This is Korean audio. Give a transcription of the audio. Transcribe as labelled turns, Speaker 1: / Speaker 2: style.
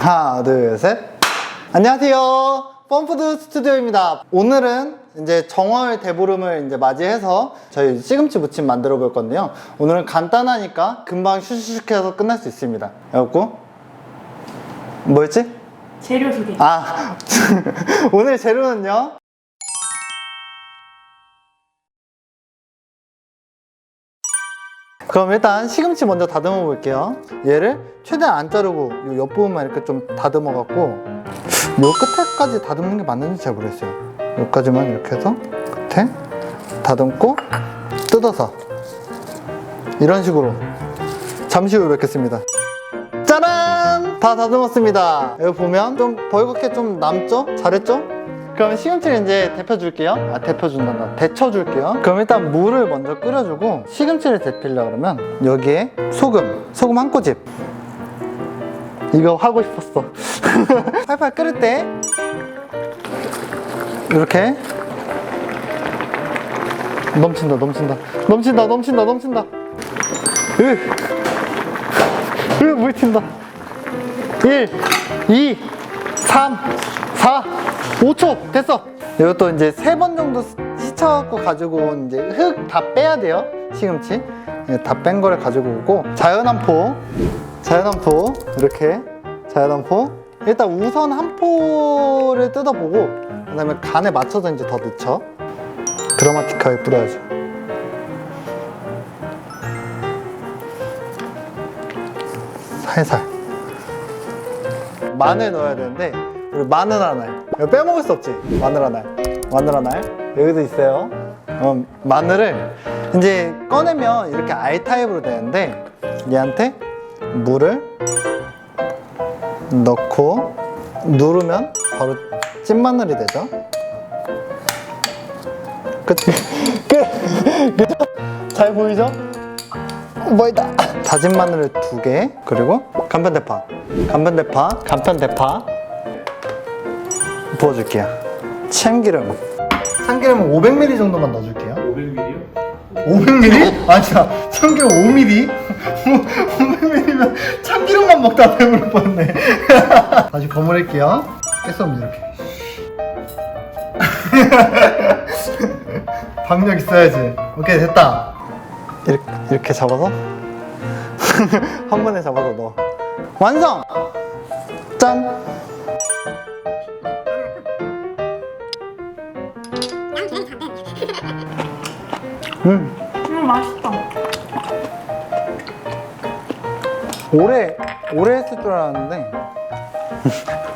Speaker 1: 하나, 둘, 셋. 안녕하세요. 펌푸드 스튜디오입니다. 오늘은 이제 정월 대보름을 이제 맞이해서 저희 시금치 무침 만들어 볼 건데요. 오늘은 간단하니까 금방 슈슈슉 해서 끝날 수 있습니다. 그래갖고, 뭐였지?
Speaker 2: 재료 소개.
Speaker 1: 아, 오늘 재료는요. 그럼 일단 시금치 먼저 다듬어 볼게요. 얘를 최대한 안 자르고 이 옆부분만 이렇게 좀 다듬어 갖고 요 끝에까지 다듬는 게 맞는지 잘 모르겠어요. 여기까지만 이렇게 해서 끝에 다듬고 뜯어서 이런 식으로 잠시 후에 뵙겠습니다. 짜란! 다 다듬었습니다. 여기 보면 좀 벌겋게 좀 남죠? 잘했죠? 그럼 시금치를 이제 데펴줄게요. 아, 데펴준단다. 데쳐줄게요. 그럼 일단 물을 먼저 끓여주고 시금치를 데피려고 그러면 여기에 소금, 소금 한 꼬집. 이거 하고 싶었어. 팔팔 끓을 때 이렇게 넘친다, 넘친다, 넘친다, 넘친다, 넘친다. 으. 으, 물 튄다. 1, 2, 3, 4, 5초! 됐어! 이것도 이제 세 번 정도 씻어갖고 가지고 온 이제 흙 다 빼야 돼요. 시금치. 다 뺀 거를 가지고 오고. 자연암포. 자연암포. 이렇게. 자연암포. 일단 우선 한 포를 뜯어보고, 그 다음에 간에 맞춰서 이제 더 넣죠. 드라마틱하게 뿌려야죠. 살살. 마늘 넣어야 되는데 우리 마늘 한 알. 이거 빼먹을 수 없지. 마늘 한 알. 마늘 한 알. 여기도 있어요. 어, 마늘을 이제 꺼내면 이렇게 알 타입으로 되는데 얘한테 물을 넣고 누르면 바로 찐 마늘이 되죠. 끝. 끝. 끝. 잘 보이죠? 뭐이다. 다진 마늘을 두 개, 그리고 간편 대파, 간편 대파, 간편 대파 부어줄게요. 참기름. 참기름 500ml 정도만 넣어줄게요.
Speaker 3: 500ml요?
Speaker 1: 500ml? 아니야, 참기름 5ml? 500ml면 참기름만 먹다 배부를 뻔네. 다시 버무릴게요. 깨소금 이렇게. 박력 있어야지. 오케이, 됐다. 이렇게, 이렇게 잡아서 한 번에 잡아서 넣어. 완성! 짠! 음,
Speaker 2: 음 맛있다.
Speaker 1: 오래, 오래 했을 줄 알았는데.